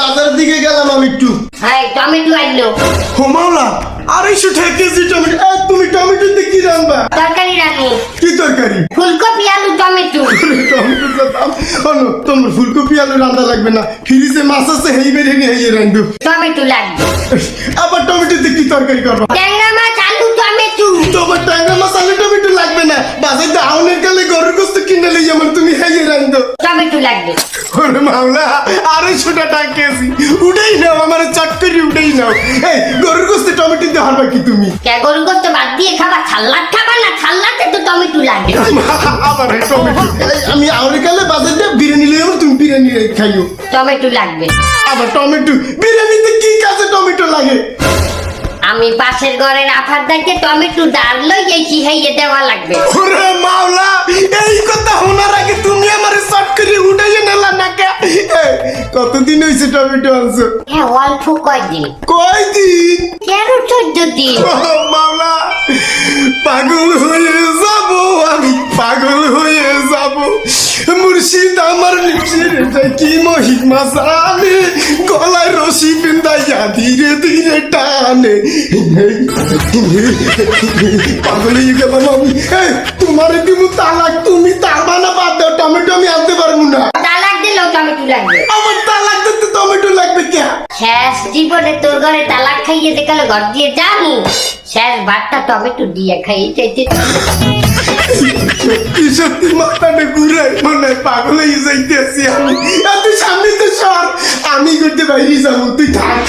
বাজারের দিকে গেলাম আমি একটু। হ্যাঁ টমেটো আনলো। হোমাওলা আড়াইশো টাকা কেজি টমেটো। এই, তুমি টমেটো দিয়ে কি রান্না? তরকারি রাখব কি তরকারি? ফুলকপি আলু টমেটো। টমেটোর দাম। তোমার ফুলকপি আলু রান্না লাগবে না। ফ্রিজে মাছ আছে হেই বেড়ে নিয়ে হেই রান্ধু। টমেটো লাগবে। আবার টমেটো দিয়ে কি তরকারি করবা? ট্যাংরা মাছ আলু টমেটো। তোমার ট্যাংরা মাছ আলু টমেটো লাগবে না। বাজার দিয়ে আউনের কালে গরুর গোস্ত কিনে লই যেমন তুমি হেই লাগবে। ওরে মাওলা আড়াইশো টাকা কেজি উঠেই নাও আমার উঠেই নাও। এই গরুর গোস্তে টমেটো দিয়ে হারবা কি তুমি? কে গরু গোস্ত বাদ দিয়ে খাবা? খাবা না? তো টমেটো লাগবে আবার এই টমেটো। এই, আমি বাজার দিয়ে বিরিয়ানি লই তুমি বিরিয়ানি খাইও। টমেটো লাগবে। আবার টমেটো। বিরিয়ানিতে কি কাজে টমেটো লাগে? আমি পাশের ঘরের আফার দেখে টমেটো ডাল লই গেছি হাইয়ে দেওয়া লাগবে। ওরে কতদিন হয়েছে টমেটো আনছো? হ্যাঁ অল্প কয়দিন কয়দিন? তেরো চোদ্দ দিন? ও মাওলা পাগল হয়ে যাব আমি পাগল হয়ে যাব। মুর্শিদ আমার নিচের কি মহিমা জানে? গলায় রশি বিন্দাইয়া ধীরে ধীরে টানে। পাগল হয়ে গেলাম আমি। তোমার দিমু তালাক তুমি তারবা না বাদ দাও টমেটো আমি আনতে পারব না তালাক দিলেও টমেটো লাগবে। আমার তালাক দিতে টমেটো লাগবে কে? শেষ জীবনে তোর ঘরে তালাক খাইয়ে দেখালে ঘর দিয়ে যাব? শেষ ভাতটা টমেটো দিয়ে খাইয়ে চাইতে সত্যি মাথাটা ঘুরে মনে পাগল হয়ে যাইতেছি আমি। এত সামনে তো সর আমি করতে বাইরে যাব তুই থাক।